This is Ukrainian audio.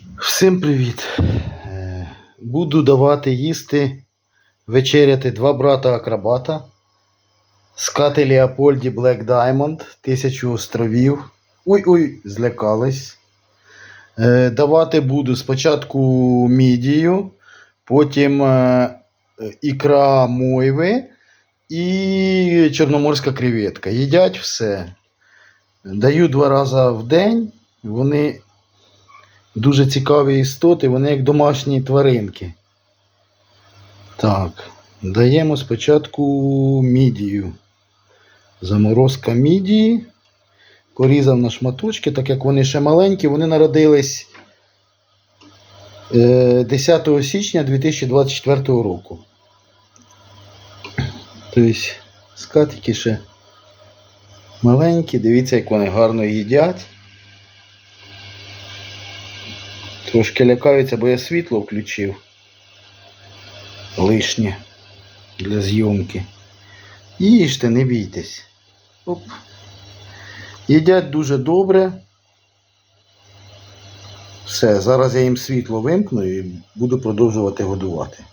Всім привіт! Е, Буду давати їсти вечеряти два брата акробата. Скати Леопольді Black Diamond, тисячу островів. Ой-ой, злякались. Е, Давати буду спочатку мідію, потім е, ікра мойви і чорноморська креветка. Їдять все. Даю два рази в день. Вони дуже цікаві істоти, вони як домашні тваринки. Так, даємо спочатку мідію. Заморозка мідії. Порізав на шматочки, так як вони ще маленькі, вони народились е, 10 січня 2024 року. Тобто, скатики ще маленькі, дивіться, як вони гарно їдять. Трошки лякаються, бо я світло включив. Лишнє для зйомки. Їжте, не бійтесь. Оп. Їдять дуже добре. Все, зараз я їм світло вимкну і буду продовжувати годувати.